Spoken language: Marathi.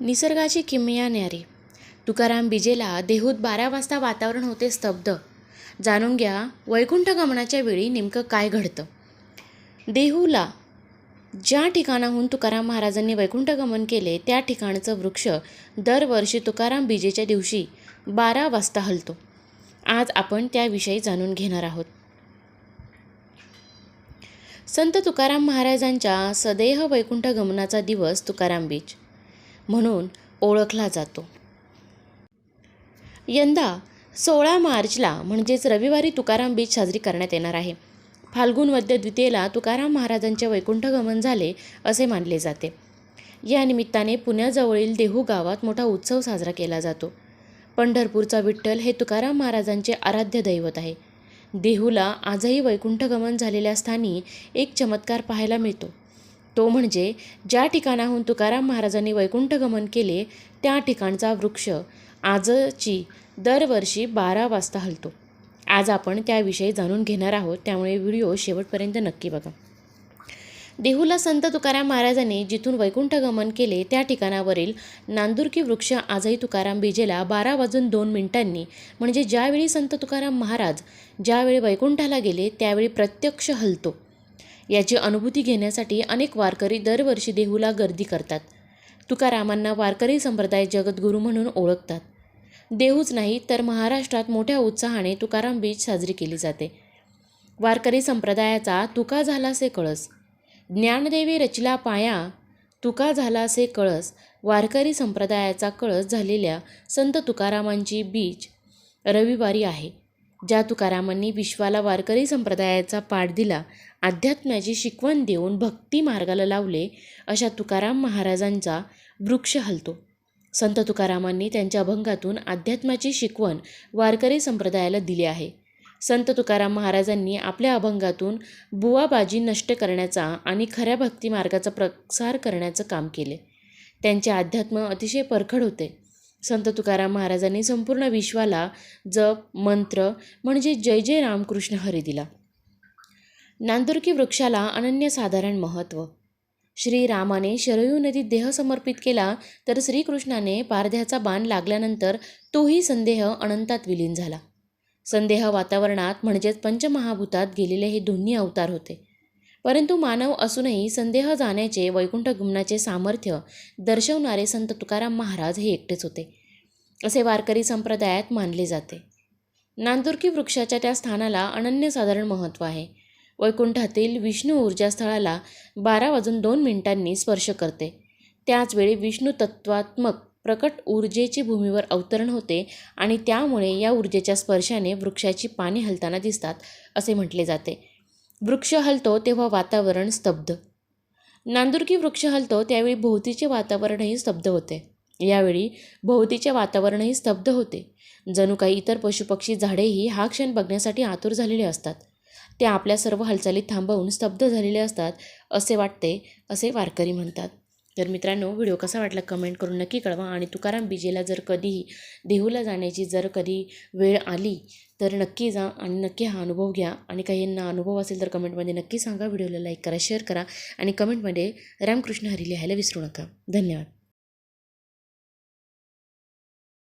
निसर्गाची किमया न्यारी. तुकाराम बिजेला देहूत बारा वाजता वातावरण होते स्तब्ध. जाणून घ्या वैकुंठ गमनाच्या वेळी नेमकं काय घडतं? देहूला ज्या ठिकाणाहून तुकाराम महाराजांनी वैकुंठ गमन केले त्या ठिकाणचं वृक्ष दरवर्षी तुकाराम बीजेच्या दिवशी बारा वाजता हलतो. आज आपण त्याविषयी जाणून घेणार आहोत. संत तुकाराम महाराजांच्या सदेह वैकुंठ गमनाचा दिवस तुकाराम बीज. म्हणून ओळखला जातो. यंदा सोळा मार्चला म्हणजेच रविवारी तुकाराम बीज साजरी करण्यात येणार आहे. फाल्गुन वद्य द्वितीयेला तुकाराम महाराजांचे वैकुंठगमन झाले असे मानले जाते. या निमित्ताने पुण्याजवळील देहू गावात मोठा उत्सव साजरा केला जातो. पंढरपूरचा विठ्ठल हे तुकाराम महाराजांचे आराध्य दैवत आहे. देहूला आजही वैकुंठगमन झालेल्या स्थानी एक चमत्कार पाहायला मिळतो. तो म्हणजे ज्या ठिकाणाहून तुकाराम महाराजांनी वैकुंठ गमन केले त्या ठिकाणचा वृक्ष आजची दरवर्षी बारा वाजता हलतो. आज आपण त्याविषयी जाणून घेणार आहोत त्यामुळे व्हिडिओ शेवटपर्यंत नक्की बघा. देहूला संत तुकाराम महाराजांनी जिथून वैकुंठ गमन केले त्या ठिकाणावरील नांदुरकी वृक्ष आजही तुकाराम बीजेला बारा वाजून दोन मिनिटांनी म्हणजे ज्यावेळी संत तुकाराम महाराज ज्यावेळी वैकुंठाला गेले त्यावेळी प्रत्यक्ष हलतो. याची अनुभूती घेण्यासाठी अनेक वारकरी दरवर्षी देहूला गर्दी करतात. तुकारामांना वारकरी संप्रदाय जगद्गुरू म्हणून ओळखतात. देहूच नाही तर महाराष्ट्रात मोठ्या उत्साहाने तुकाराम बीज साजरी केली जाते. वारकरी संप्रदायाचा तुका झालासे कळस. ज्ञानदेवी रचला पाया तुका झालासे कळस. वारकरी संप्रदायाचा कळस झालेल्या संत तुकारामांची बीज रविवारी आहे. ज्या तुकारामांनी विश्वाला वारकरी संप्रदायाचा पाठ दिला अध्यात्माची शिकवण देऊन भक्ती मार्गाला लावले अशा तुकाराम महाराजांचा वृक्ष हलतो. संत तुकारामांनी त्यांच्या अभंगातून अध्यात्माची शिकवण वारकरी संप्रदायाला दिली आहे. संत तुकाराम महाराजांनी आपल्या अभंगातून बुवाबाजी नष्ट करण्याचा आणि खऱ्या भक्ती मार्गाचा प्रसार करण्याचं काम केले. त्यांचे अध्यात्म अतिशय परखड होते. संत तुकाराम महाराजांनी संपूर्ण विश्वाला जप मंत्र म्हणजे जय जय रामकृष्ण हरी दिला. नांदुर्की वृक्षाला अनन्यसाधारण महत्त्व श्रीरामाने शरयू नदीत देह समर्पित केला तर श्रीकृष्णाने पारध्याचा बाण लागल्यानंतर तोही संदेह अनंतात विलीन झाला. संदेह वातावरणात म्हणजेच पंचमहाभूतात गेलेले हे दोन्ही अवतार होते. परंतु मानव असूनही संदेह जाण्याचे वैकुंठ गमनाचे सामर्थ्य दर्शवणारे संत तुकाराम महाराज हे एकटेच होते. असे वारकरी संप्रदायात मानले जाते. नांदुर्की वृक्षाच्या त्या स्थानाला अनन्यसाधारण महत्त्व आहे. वैकुंठातील विष्णू ऊर्जास्थळाला बारा वाजून दोन मिनिटांनी स्पर्श करते. त्याचवेळी विष्णू तत्वात्मक प्रकट ऊर्जेची भूमीवर अवतरण होते आणि त्यामुळे या ऊर्जेच्या स्पर्शाने वृक्षाची पाने हलताना दिसतात असे म्हटले जाते. वृक्ष हलतो तेव्हा वातावरण स्तब्ध. नांदुरकी वृक्ष हलतो त्यावेळी भोवतीचे वातावरणही स्तब्ध होते. यावेळी भोवतीचे वातावरणही स्तब्ध होते. जणू काही इतर पशुपक्षी झाडेही हा क्षण बघण्यासाठी आतुर झालेले असतात. ते आपल्या सर्व हालचाली थांबवून स्तब्ध झालेले असतात असे वाटते असे वारकरी म्हणतात. तर मित्रांनो व्हिडिओ कसा वाटला कमेंट करून नक्की कळवा आणि तुकाराम बीजेला जर कधीही देहूला जाण्याची जर कधी वेळ आली तर नक्की जा आणि नक्की हा अनुभव घ्या. आणि काहींना अनुभव असेल तर कमेंटमध्ये नक्की सांगा. व्हिडिओला लाईक करा शेअर करा आणि कमेंटमध्ये रामकृष्ण हरी लिहायला विसरू नका. धन्यवाद.